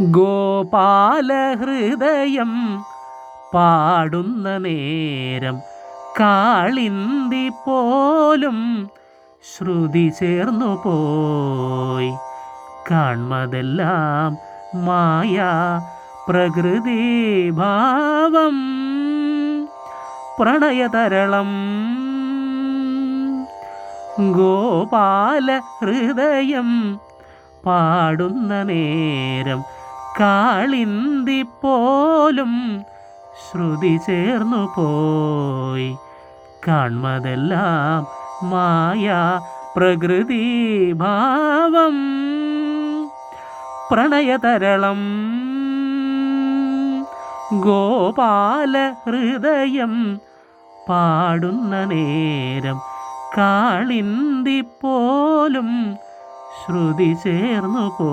ഗോപാലഹൃദയം പാടുന്ന നേരം കാളിന്തി പോലും ശ്രുതി ചേർന്നു പോയി. കാൺമതെല്ലാം മായ പ്രകൃതി ഭാവം. പ്രണയതരളം. ഗോപാല ഹൃദയം പാടുന്ന നേരം കാളിന്തി പോലും ശ്രുതി ചേർന്നു പോയി. കാൺമതെല്ലാം മായ പ്രകൃതി ഭാവം പ്രണയതരളം. ഗോപാല ഹൃദയം പാടുന്ന നേരം കാളിന്തി പോലും ശ്രുതി ചേർന്നു പോ